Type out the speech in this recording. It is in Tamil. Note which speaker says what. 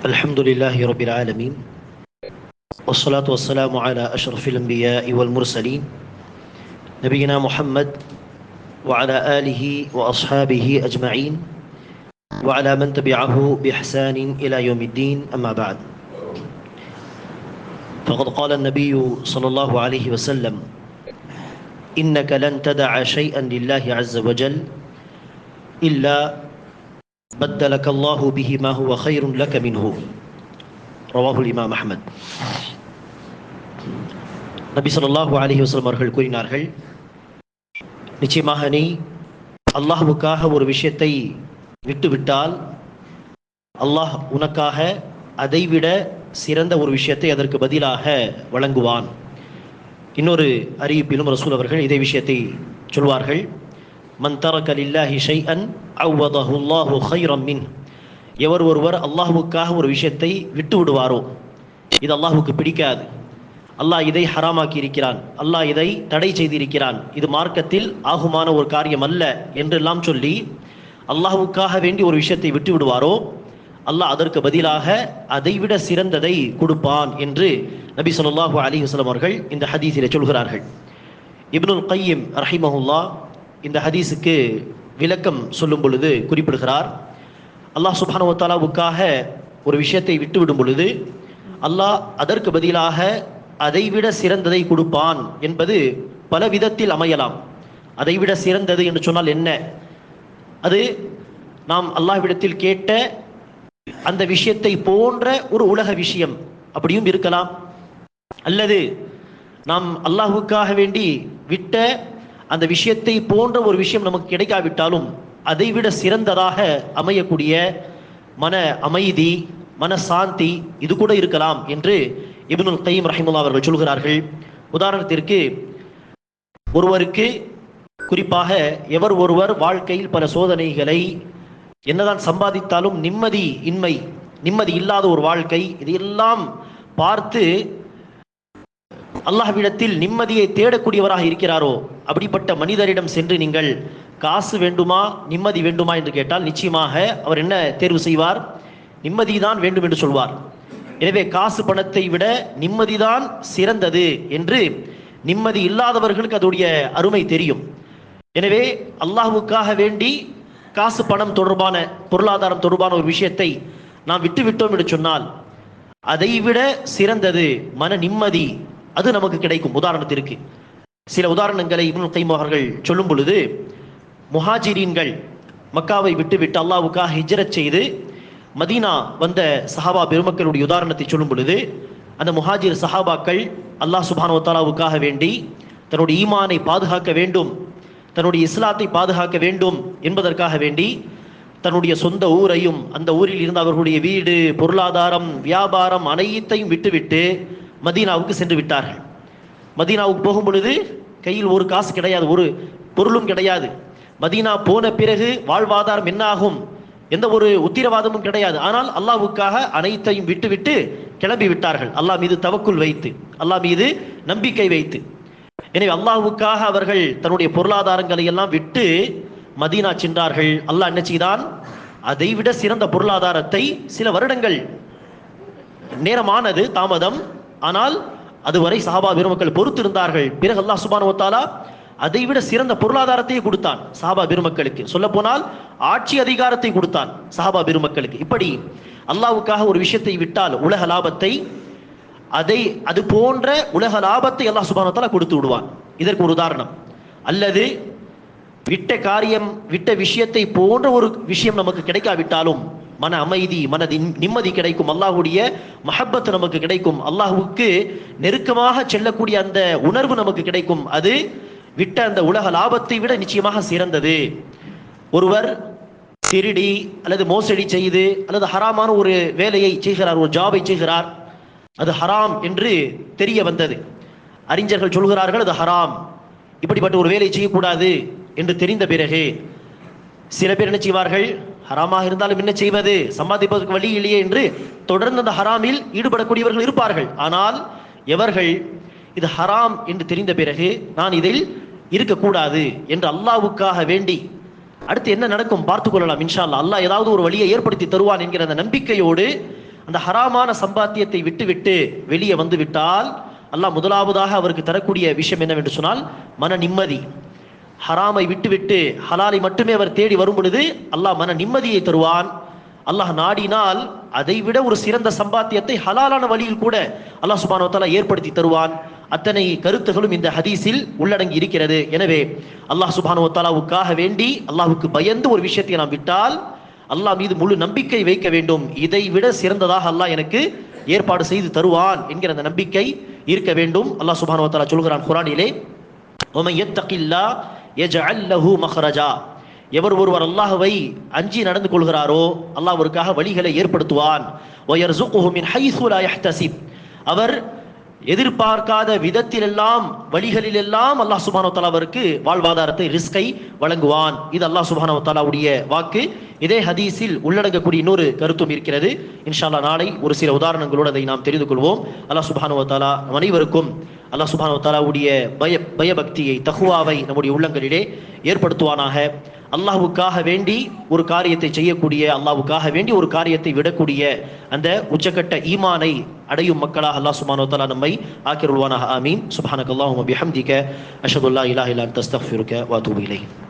Speaker 1: الحمد لله رب العالمين والصلاة والسلام على أشرف الأنبياء والمرسلين نبينا محمد وعلى آله وأصحابه أجمعين وعلى من تبعه بإحسان إلى يوم الدين أما بعد فقد قال النبي صلى الله عليه وسلم إنك لن تدع شيئا لله عز وجل إلا بدلك الله به ما هو خير لك منه رواه الإمام أحمد நபி ஸல்லல்லாஹு அலைஹி வஸல்லம் அவர்கள் கூறினார்கள் நிச்சயமாக நீ அல்லாஹ்வுக்காக ஒரு விஷயத்தை விட்டுவிட்டால் அல்லாஹ் உனக்காக அதைவிட சிறந்த ஒரு விஷயத்தை அதற்கு பதிலாக வழங்குவான் இன்னொரு அறிவிப்பிலும் ரசூல் அவர்கள் இதே விஷயத்தை சொல்வார்கள் மன் தரக லில்லாஹி ஷைஅன் அவ்வதஹு அல்லாஹு ஹைரம் மின் எவர் ஒருவர் அல்லாஹுக்காக ஒரு விஷயத்தை விட்டு விடுவாரோ இது அல்லாஹுக்கு பிடிக்காது. அல்லாஹ் இதை ஹராமாக்கி இருக்கிறான். அல்லாஹ் இதை தடை செய்திருக்கிறான். இது மார்க்கத்தில் ஆகுமான ஒரு காரியம் அல்ல என்றெல்லாம் சொல்லி அல்லாஹுக்காக வேண்டி ஒரு விஷயத்தை விட்டு விடுவாரோ அல்லாஹ் அதற்கு பதிலாக அதைவிட சிறந்ததை கொடுப்பான் என்று நபி சொல்லாஹு அலி வஸ்லம் அவர்கள் இந்த ஹதீஸில் சொல்கிறார்கள். இப்னுல் கையம் ரஹிமஹுல்லா இந்த ஹதீஸுக்கு விளக்கம் சொல்லும் பொழுது குறிப்பிடுகிறார். அல்லாஹ் சுபானுவத்தாலாவுக்காக ஒரு விஷயத்தை விட்டுவிடும் பொழுது அல்லாஹ் அதற்கு பதிலாக அதைவிட சிறந்ததை கொடுப்பான் என்பது பல விதத்தில் அமையலாம். அதைவிட சிறந்தது என்று சொன்னால் என்ன? அது நாம் அல்லாஹ்விடத்தில் கேட்ட அந்த விஷயத்தை போன்ற ஒரு உலக விஷயம் அப்படியும் இருக்கலாம். அல்லது நாம் அல்லாஹுக்காக வேண்டி விட்ட அந்த விஷயத்தை போன்ற ஒரு விஷயம் நமக்கு கிடைக்காவிட்டாலும் அதைவிட சிறந்ததாக அமையக்கூடிய மன அமைதி மன சாந்தி இது கூட இருக்கலாம் என்று இப்னுல் கைம் ரஹிமுல்லா அவர்கள் சொல்கிறார்கள். உதாரணத்திற்கு ஒருவருக்கு குறிப்பாக எவர் ஒருவர் வாழ்க்கையில் பல சோதனைகளை என்னதான் சம்பாதித்தாலும் நிம்மதி இன்மை நிம்மதி இல்லாத ஒரு வாழ்க்கை இதையெல்லாம் பார்த்து அல்லாஹ்விடத்தில் நிம்மதியை தேடக்கூடியவராக இருக்கிறாரோ? அப்படிப்பட்ட மனிதரிடம் சென்று நீங்கள் காசு வேண்டுமா நிம்மதி வேண்டுமா என்று கேட்டால் நிச்சயமாக அவர் என்ன தேர்வு செய்வார்? நிம்மதிதான் வேண்டும் என்று சொல்வார். எனவே காசு பணத்தை விட நிம்மதிதான் சிறந்தது என்று நிம்மதி இல்லாதவர்களுக்கு அதோடைய அருமை தெரியும். எனவே அல்லாஹுக்காக வேண்டி காசு பணம் தொடர்பான பொருளாதாரம் தொடர்பான ஒரு விஷயத்தை நாம் விட்டுவிட்டோம் என்று சொன்னால் அதைவிட சிறந்தது மன நிம்மதி அது நமக்கு கிடைக்கும். உதாரணத்திற்கு சில உதாரணங்களை இப்னுல் கைம் அவர்கள் சொல்லும் பொழுது முஹாஜிரீன்கள் மக்காவை விட்டுவிட்டு அல்லாவுக்காக ஹிஜரத் செய்து மதீனா வந்த சஹாபா பெருமக்களுடைய உதாரணத்தை சொல்லும் பொழுது அந்த முஹாஜிர் சஹாபாக்கள் அல்லாஹ் சுபானுவத்தாலாவுக்காக வேண்டி தன்னுடைய ஈமானை பாதுகாக்க வேண்டும் தன்னுடைய இஸ்லாத்தை பாதுகாக்க வேண்டும் என்பதற்காக வேண்டி தன்னுடைய சொந்த ஊரையும் அந்த ஊரில் இருந்த அவர்களுடைய வீடு பொருளாதாரம் வியாபாரம் அனைத்தையும் விட்டுவிட்டு மதீனாவுக்கு சென்று விட்டார்கள். மதீனாவுக்கு போகும் பொழுது கையில் ஒரு காசு கிடையாது ஒரு பொருளும் கிடையாது. மதீனா போன பிறகு வாழ்வாதாரம் என்னாகும்? எந்த ஒரு உத்திரவாதமும் கிடையாது. ஆனால் அல்லாஹ்வுக்காக அனைத்தையும் விட்டுவிட்டு கிளம்பி விட்டார்கள். அல்லாஹ் மீது தவக்குள் வைத்து அல்லாஹ் மீது நம்பிக்கை வைத்து. எனவே அல்லாஹ்வுக்காக அவர்கள் தன்னுடைய பொருளாதாரங்களை எல்லாம் விட்டு மதீனா சென்றார்கள். அல்லாஹ் என்ன செய்தான்? அதைவிட சிறந்த பொருளாதாரத்தை சில வருடங்கள் நேரமானது தாமதம் ஆனால் அதுவரை சஹாபா பெருமக்கள் பொறுத்திருந்தார்கள். பிறகு அல்லாஹ் சுபானுவத்தாலா அதை விட சிறந்த பொருளாதாரத்தையே கொடுத்தான் சஹாபா பெருமக்களுக்கு சொல்ல போனால் ஆட்சி அதிகாரத்தை கொடுத்தான் சஹாபா பெருமக்களுக்கு இப்படி அல்லாவுக்காக ஒரு விஷயத்தை விட்டால் உலக லாபத்தை அதை அது போன்ற உலக லாபத்தை அல்லாஹ் சுபான் கொடுத்து விடுவான். இதற்கு ஒரு உதாரணம். அல்லது விட்ட காரியம் விட்ட விஷயத்தை போன்ற ஒரு விஷயம் நமக்கு கிடைக்காவிட்டாலும் மன அமைதி மன நிம்மதி கிடைக்கும். அல்லாஹுடைய மஹப்பத் நமக்கு கிடைக்கும். அல்லாஹுக்கு நெருக்கமாக செல்லக்கூடிய அந்த உணர்வு நமக்கு கிடைக்கும். அது விட்ட அந்த உலக லாபத்தை விட நிச்சயமாக சிறந்தது. ஒருவர் திருடி அல்லது மோசடி செய்து அல்லது ஹராமான ஒரு வேலையை செய்கிறார் ஒரு ஜாபை செய்கிறார். அது ஹராம் என்று தெரிய வந்தது. அறிஞர்கள் சொல்கிறார்கள் அது ஹராம். இப்படிப்பட்ட ஒரு வேலை செய்யக்கூடாது என்று தெரிந்த பிறகு சில பேர் என்ன செய்வார்கள்? ஹராமாக இருந்தாலும் என்ன செய்வது? சம்பாதிப்பதற்கு வழி இல்லையே என்று தொடர்ந்து அந்த ஹராமில் ஈடுபடக்கூடியவர்கள் இருப்பார்கள். ஆனால் எவர்கள் இது ஹராம் என்று தெரிந்த பிறகு நான் இதில் இருக்கக்கூடாது என்று அல்லாவுக்காக வேண்டி அடுத்து என்ன நடக்கும்? பார்த்து கொள்ளலாம் இன்ஷா அல்லாஹ் அல்லாஹ் ஏதாவது ஒரு வழியை ஏற்படுத்தி தருவான் என்கிற அந்த நம்பிக்கையோடு அந்த ஹராமான சம்பாத்தியத்தை விட்டுவிட்டு வெளியே வந்து விட்டால் அல்லாஹ் முதலாவதாக அவருக்கு தரக்கூடிய விஷயம் என்னவென்று சொன்னால் மன நிம்மதி. ஹராமை விட்டுவிட்டு ஹலாலை மட்டுமே அவர் தேடி வரும் பொழுது அல்லாஹ் மன நிம்மதியை தருவான். அல்லாஹ் நாடினால் அதைவிட ஒரு சிறந்த சம்பாத்தியத்தை ஹலாலான வழியில் கூட அல்லாஹ் சுபானோத்தாலா ஏற்படுத்தி தருவான். அத்தனை கருத்துகளும் இந்த ஹதீஸில் உள்ளடங்கி இருக்கிறது. எனவே அல்லாஹ் சுபானோத்தாலாவுக்காக வேண்டி அல்லாஹுக்கு பயந்து ஒரு விஷயத்தை நாம் விட்டால் அல்லாஹ் மீது முழு நம்பிக்கை வைக்க வேண்டும். இதை விட சிறந்ததாக அல்லாஹ் எனக்கு ஏற்பாடு செய்து தருவான் என்கிற அந்த நம்பிக்கை இருக்க வேண்டும். அல்லாஹ் சுபானோத்தாலா சொல்கிறான் குரானிலே ஒமன் எத்தகில்லா எஜ் அல்லஹூ மஹ்ரஜா. எவர் ஒருவர் அல்லாஹுவை அஞ்சி நடந்து கொள்கிறாரோ அல்லாஹ்விற்காக வழிகளை ஏற்படுத்துவான். ஒயர் சுகுஹுமின் ஹைசுலா யஹ்தசிப். அவர் எதிர்பார்க்காத விதத்திலெல்லாம் வழிகளிலெல்லாம் அல்லாஹ் சுபானோ தாலாவிற்கு வாழ்வாதாரத்தை ரிஸ்கை வழங்குவான். இது அல்லாஹ் சுபானோ தாலாவுடைய வாக்கு. இதே ஹதீஸில் உள்ளடங்கக்கூடிய இன்னொரு கருத்தும் இருக்கிறது. இன்ஷால்லா நாளை ஒரு சில உதாரணங்களோடு அதை நாம் தெரிந்து கொள்வோம். அல்லாஹ் சுபானோ தாலா அனைவருக்கும் அல்லாஹ் சுபானோ தாலாவுடைய பய பயபக்தியை தகுவாவை நம்முடைய உள்ளங்களிலே ஏற்படுத்துவானாக. அல்லாஹுக்காக வேண்டி ஒரு காரியத்தை செய்யக்கூடிய அல்லாஹுக்காக வேண்டி ஒரு காரியத்தை விடக்கூடிய அந்த உச்சக்கட்ட ஈமானை அடையும் மக்களாக அல்லாஹ் சுபானோ தலா நம்மை ஆக்கிருள்வானாக. ஆமீன். சுபானக் அல்லாஹும் பிஹம்திக. அஷதுல்லா இலாஹ் இல்லா தஸ்தஃபிருக்க அஸ்தக்ஃபிருக்க